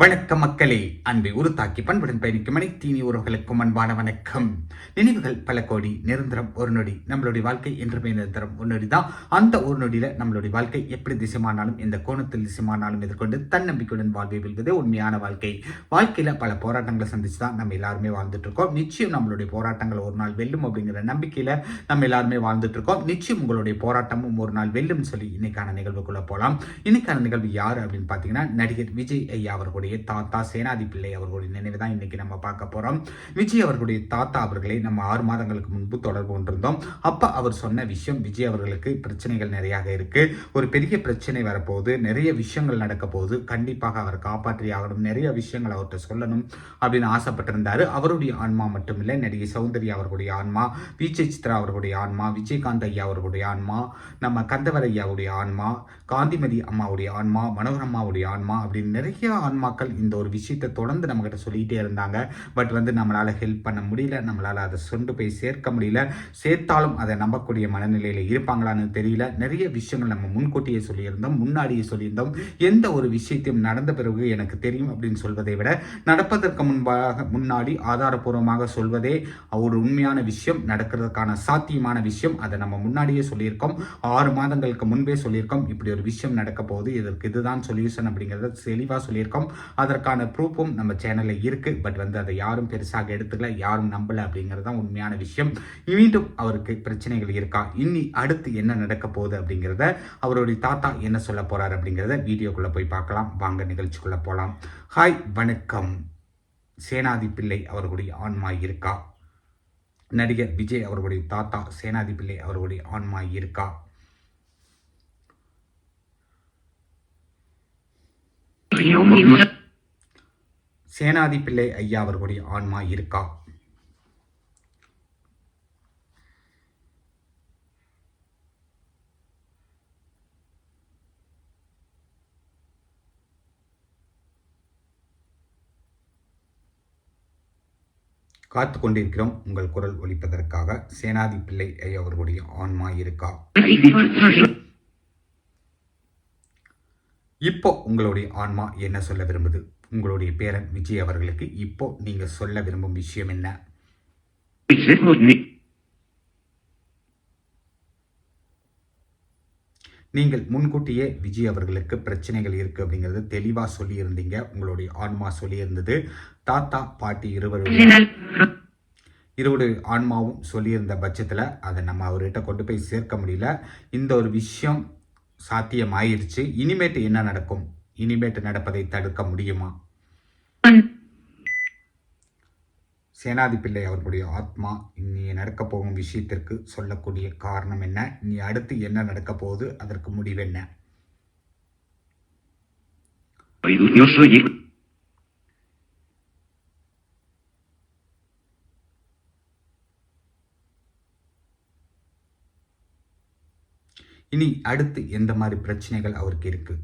வணக்க மக்களே அன்பை உருத்தாக்கி பண்புடன் பயணிக்கும் அனைத்தீனி உறவுகளுக்கும் அன்பான வணக்கம். நினைவுகள் பல கோடி நிரந்தரம் ஒரு நொடி நம்மளுடைய வாழ்க்கை என்றுமே நிரந்தரம் ஒரு நொடி தான் அந்த ஒரு நொடியில நம்மளுடைய வாழ்க்கை எப்படி திசைமானாலும் எந்த கோணத்தில் திசைமானாலும் எதிர்கொண்டு தன்னம்பிக்கையுடன் வாழ்வை வெல்வதே உண்மையான வாழ்க்கை. வாழ்க்கையில பல போராட்டங்களை சந்திச்சு தான் நம்ம எல்லாருமே வாழ்ந்துட்டு இருக்கோம் நிச்சயம் நம்மளுடைய போராட்டங்கள் ஒரு நாள் வெல்லும் அப்படிங்கிற நம்பிக்கையில நம்ம எல்லாருமே வாழ்ந்துட்டு இருக்கோம் நிச்சயம் உங்களுடைய போராட்டமும் ஒரு நாள் வெல்லும் சொல்லி இன்னைக்கான நிகழ்வுக்குள்ள போலாம். இன்னைக்கான நிகழ்வு யார் அப்படின்னு பாத்தீங்கன்னா நடிகர் விஜய் ஐயா அவர்களுடைய அவர்களுடைய தாத்தா சேனாதி பிள்ளை அவர்களுடைய நினைவு தான் இன்னைக்கு நம்ம பார்க்க போறோம். விஜய் அவர்களுடைய தாத்தா அவர்களை நம்ம ஆறு மாதங்களுக்கு முன்பு தொடர்பு கொண்டிருந்தோம். அப்ப அவர் சொன்ன விஷயம் விஜய் அவர்களுக்கு பிரச்சனைகள் நிறைய இருக்கு. ஒரு பெரிய பிரச்சனை வரப்போகுது. நிறைய விஷயங்கள் நடக்க போகுது. கண்டிப்பாக அவர் காப்பாற்றி ஆகணும். நிறைய விஷயங்கள் அவர்கிட்ட சொல்லணும் அப்படின்னு ஆசைப்பட்டிருந்தாரு. அவருடைய ஆன்மா மட்டுமில்லை நடிகை சௌந்தர்யா அவர்களுடைய ஆன்மா விஜய் சித்ரா அவர்களுடைய ஆன்மா விஜயகாந்த் ஐயா அவர்களுடைய ஆன்மா நம்ம கந்தவர் ஐயாவுடைய ஆன்மா காந்திமதி அம்மாவுடைய ஆன்மா மனோரம்மாவுடைய ஆன்மா அப்படின்னு நிறைய ஆன்மா மக்கள் இந்த ஒரு விஷயத்தை தொடர்ந்து நம்மகிட்ட சொல்லிகிட்டே இருந்தாங்க. பட் வந்து நம்மளால் ஹெல்ப் பண்ண முடியல. நம்மளால் அதை சொண்டு போய் சேர்க்க முடியல. சேர்த்தாலும் அதை நம்பக்கூடிய மனநிலையில் இருப்பாங்களான்னு தெரியல. நிறைய விஷயங்கள் நம்ம முன்கூட்டியே சொல்லியிருந்தோம் முன்னாடியே சொல்லியிருந்தோம். எந்த ஒரு விஷயத்தையும் நடந்த பிறகு எனக்கு தெரியும் அப்படின்னு சொல்வதை விட நடப்பதற்கு முன்பாக முன்னாடி ஆதாரபூர்வமாக சொல்வதே ஒரு உண்மையான விஷயம் நடக்கிறதுக்கான சாத்தியமான விஷயம். அதை நம்ம முன்னாடியே சொல்லியிருக்கோம். ஆறு மாதங்களுக்கு முன்பே சொல்லியிருக்கோம். இப்படி ஒரு விஷயம் நடக்க போகுது இதற்கு இதுதான் சொல்யூஷன் அப்படிங்கிறத தெளிவாக சொல்லியிருக்கோம். அதற்கான ப்ரூஃபும் நம்ம சேனலில் இருக்குது பட் வந்து அதை யாரும் பெருசாக எடுத்துக்கல யாரும் நம்பலை அப்படிங்கிறது தான் உண்மையான விஷயம். மீண்டும் அவருக்கு பிரச்சனைகள் இருக்கா? இனி அடுத்து என்ன நடக்க போகுது அப்படிங்கிறத அவருடைய தாத்தா என்ன சொல்ல போறாரு அப்படிங்கிறத வீடியோக்குள்ளே போய் பார்க்கலாம். வாங்க நிகழ்ச்சிக்குள்ள போகலாம் ஹாய் வணக்கம். சேனாதி பிள்ளை அவர்களுடைய ஆன்மா இருக்கா? நடிகர் விஜய் அவர்களுடைய தாத்தா சேனாதி பிள்ளை அவர்களுடைய ஆன்மா இருக்கா? சேனாதி பிள்ளை ஐயா அவர்களுடைய ஆன்மா இருக்கா? காத்து கொண்டிருக்கிறோம் உங்கள் குரல் ஒலிப்பதற்காக. சேனாதி பிள்ளை ஐயா அவர்களுடைய ஆன்மா இருக்கா? இப்போ உங்களுடைய ஆன்மா என்ன சொல்ல விரும்புது? உங்களுடைய பேரன் விஜய் அவர்களுக்கு இப்போ நீங்க சொல்ல விரும்பும் விஷயம் என்ன? நீங்கள் முன்கூட்டியே விஜய் அவர்களுக்கு பிரச்சனைகள் இருக்கு அப்படிங்கறது தெளிவா சொல்லியிருந்தீங்க. உங்களுடைய ஆன்மா சொல்லியிருந்தது. தாத்தா பாட்டி இருவருடைய இருவரு ஆன்மாவும் சொல்லியிருந்த பட்சத்தில் அதை நம்ம அவர்கிட்ட கொண்டு போய் சேர்க்க முடியல. இந்த ஒரு விஷயம் சாத்தியமாயிருச்சு. இனிமேட்டு என்ன நடக்கும்? இனிமேட்டு நடப்பதை தடுக்க முடியுமா? சேனாதி பிள்ளை அவர்களுடைய ஆத்மா இனி நடக்க போகும் விஷயத்திற்கு சொல்லக்கூடிய காரணம் என்ன? இனி அடுத்து என்ன நடக்க போகுது? அதற்கு முடிவு என்ன இனி அடுத்து எந்த மாதிரி பிரச்சனைகள் அவருக்கு இருக்கு?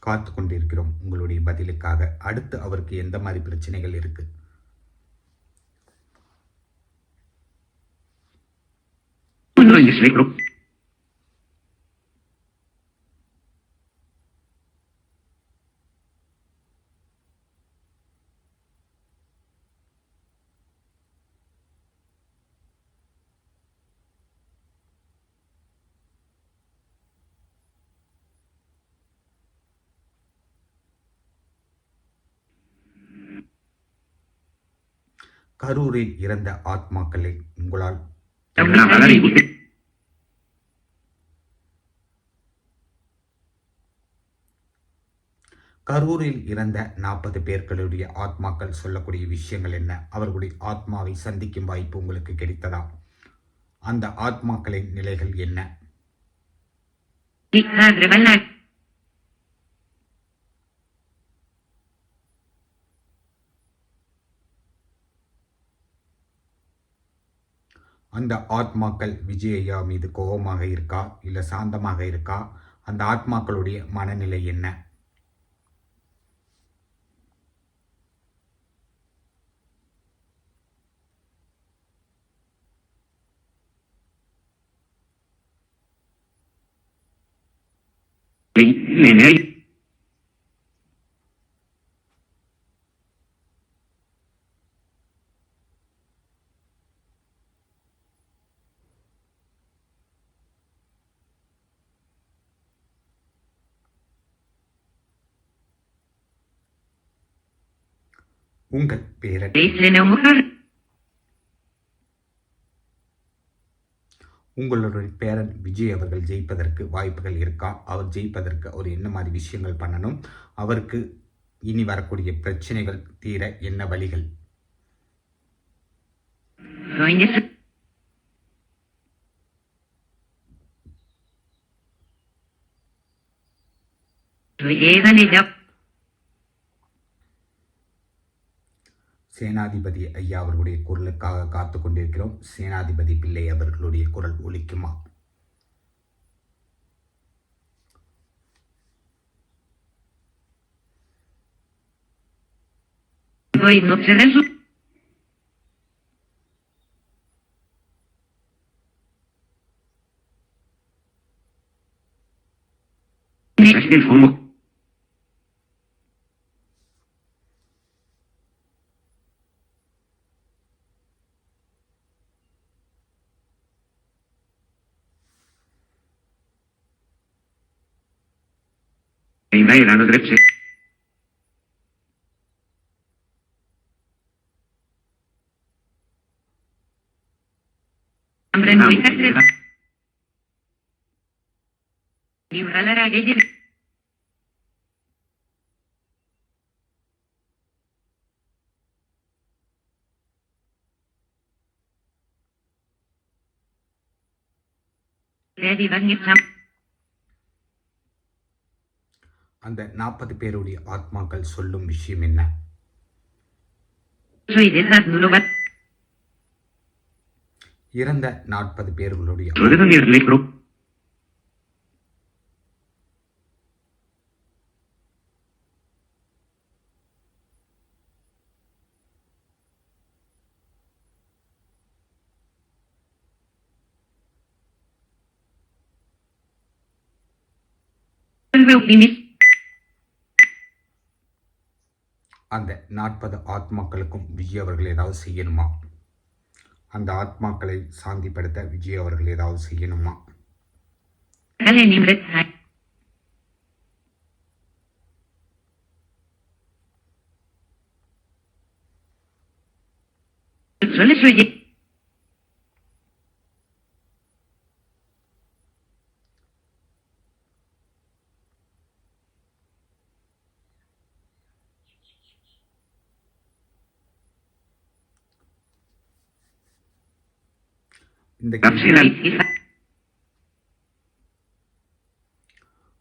காத்து கொண்டிருக்கிறோம் உங்களுடைய பதிலுக்காக. அடுத்து அவருக்கு எந்த மாதிரி பிரச்சனைகள் இருக்கு கரூரில் இறந்த ஆத்மாக்களை உங்களால் கரூரில் இறந்த நாற்பது பேர்களுடைய ஆத்மாக்கள் சொல்லக்கூடிய விஷயங்கள் என்ன? அவர்களுடைய ஆத்மாவை சந்திக்கும் வாய்ப்பு உங்களுக்கு கிடைத்ததா? அந்த ஆத்மாக்களின் நிலைகள் என்ன? அந்த ஆத்மாக்கள் விஜய் ஐயா மீது கோபமாக இருக்கா? இல்லை சாந்தமாக இருக்கா? அந்த ஆத்மாக்களுடைய மனநிலை என்ன? Nenei. உங்கள் பேரன் உங்களுடைய பேரன் விஜய் அவர்கள் ஜெயிப்பதற்கு வாய்ப்புகள் இருக்கா? அவர் ஜெயிப்பதற்கு அவர் என்ன மாதிரி விஷயங்கள் பண்ணணும்? அவருக்கு இனி வரக்கூடிய பிரச்சனைகள் தீர என்ன வழிகள்? Sogni சேனாதிபதி ஐயா அவர்களுடைய குரலுக்காக காத்து கொண்டிருக்கிறோம். சேனாதிபதி பிள்ளை அவர்களுடைய குரல் ஒலிக்குமா? Voi non Imailan odrebce. Libralara gehien... Lady Wagner Champ. அந்த நாற்பது பேருடைய ஆத்மாக்கள் சொல்லும் விஷயம் என்ன? இறந்த நாற்பது பேர்களுடைய Doveva dirle pro அந்த நாற்பது ஆத்மாக்களுக்கும் விஜய் அவர்கள் ஏதாவது செய்யணுமா? அந்த ஆத்மாக்களை சாந்திப்படுத்த விஜய் அவர்கள் ஏதாவது செய்யணுமா? Tale இந்த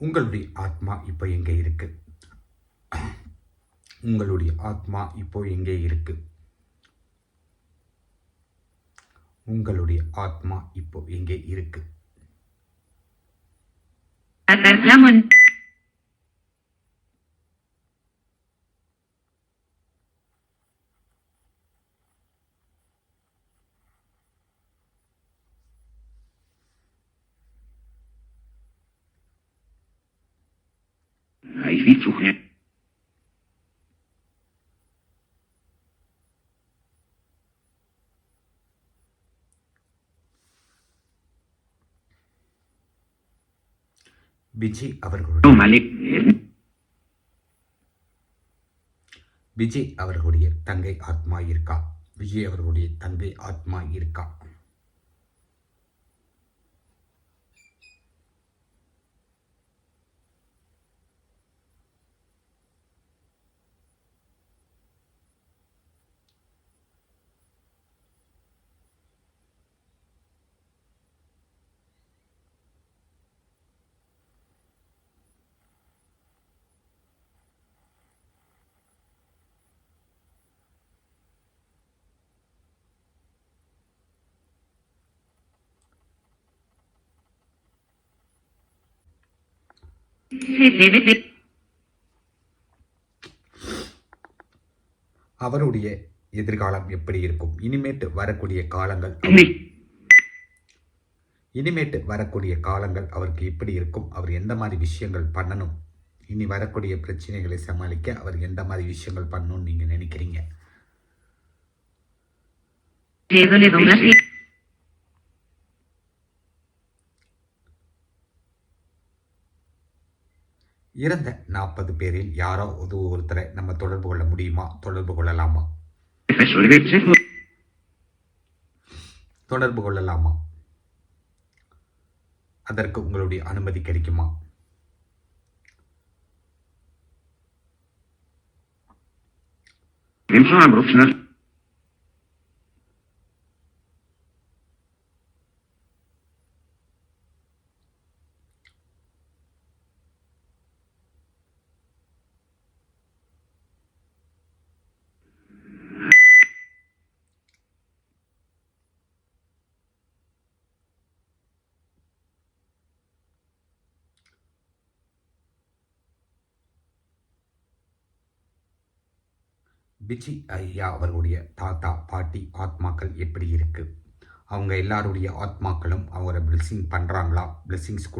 உங்களுடைய ஆத்மா இப்போ எங்கே இருக்கு? உங்களுடைய ஆத்மா இப்போ எங்கே இருக்கு? உங்களுடைய ஆத்மா இப்போ எங்கே இருக்கு? Hai visto che விஜய் அவர்களுடைய விஜய் அவர்களுடைய தங்கை ஆத்மா இருக்கா? விஜய் அவர்களுடைய தங்கை ஆத்மா இருக்கா? அவருடைய எதிர்காலம் எப்படி இருக்கும்? இனிமேட்டு வரக்கூடிய காலங்கள். இனிமேட்டு வரக்கூடிய காலங்கள் அவருக்கு எப்படி இருக்கும்? அவர் எந்த மாதிரி விஷயங்கள் பண்ணணும்? இனி வரக்கூடிய பிரச்சனைகளை சமாளிக்க அவர் எந்த மாதிரி விஷயங்கள் பண்ணணும்னு நீங்க நினைக்கிறீங்க? இறந்த நாற்பது பேரில் யாரோ ஒரு ஒருத்தரை நம்ம தொடர்பு கொள்ள முடியுமா? தொடர்பு கொள்ளலாமா? தொடர்பு கொள்ளலாமா? அதற்கு உங்களுடைய அனுமதி கிடைக்குமா? Wiem, co பிச்சி ஐயா அவர்களுடைய தாத்தா பாட்டி ஆத்மாக்கள் எப்படி இருக்கு? அவங்க எல்லாருடைய ஆத்மாக்களும் அவரை பிளெஸிங் பண்றாங்களா? பிளெஸிங்ஸ்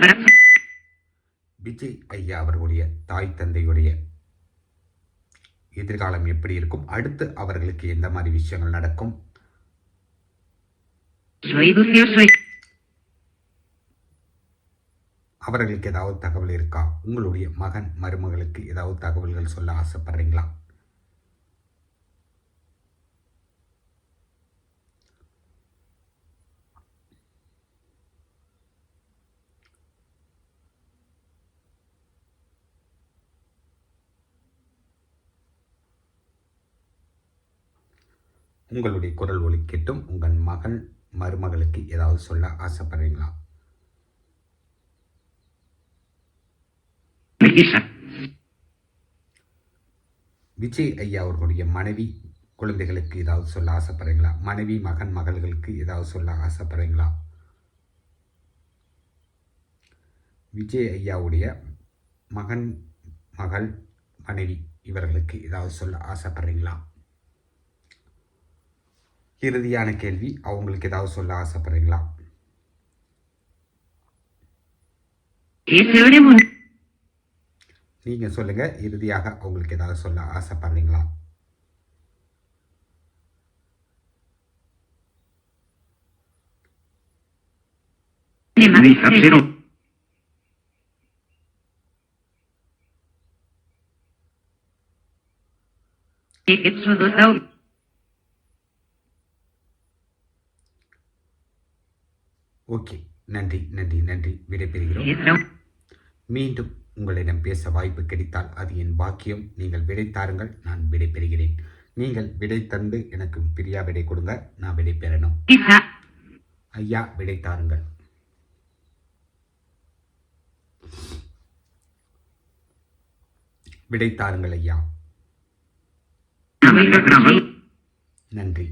para... விஜய் ஐயா அவர்களுடைய தாய் தந்தையுடைய எதிர்காலம் எப்படி இருக்கும்? அடுத்து அவர்களுக்கு எந்த மாதிரி விஷயங்கள் நடக்கும்? அவர்களுக்கு ஏதாவது தகவல் இருக்கா? உங்களுடைய மகன் மருமகளுக்கு ஏதாவது தகவல்கள் சொல்ல ஆசைப்படுறீங்களா? உங்களுடைய குரல் ஒலி கேட்டும் உங்கள் மகன் மருமகளுக்கு ஏதாவது சொல்ல ஆசைப்படுறீங்களா? விஜய் ஐயா அவர்களுடைய மனைவி குழந்தைகளுக்கு ஏதாவது சொல்ல ஆசைப்படுறீங்களா? மனைவி மகன் மகள்களுக்கு ஏதாவது சொல்ல ஆசைப்படுறீங்களா? விஜய் ஐயாவுடைய மகன் மகள் மனைவி இவர்களுக்கு ஏதாவது சொல்ல ஆசைப்படுறீங்களா? இறுதியான கேள்வி அவங்களுக்கு ஏதாவது சொல்ல ஆசைப்படுறீங்களா. நீங்கள் சொல்லுங்கள் இறுதியாக அவங்களுக்கு ஏதாவது சொல்ல ஆசைப்படுறீங்களா Melissa, zero. Exodus okay. நன்றி நன்றி நன்றி. விடைபெறுகிறோம். மீண்டும் உங்களிடம் பேச வாய்ப்பு கிடைத்தால் அது என் பாக்கியம். நீங்கள் விடை தாருங்கள் நான் விடை பெறுகிறேன். நீங்கள் விடை தந்து எனக்கு பிரியா விடை கொடுங்க நான் விடை பெறணும். ஐயா விடை தாருங்கள். விடை தாருங்கள் ஐயா. நன்றி.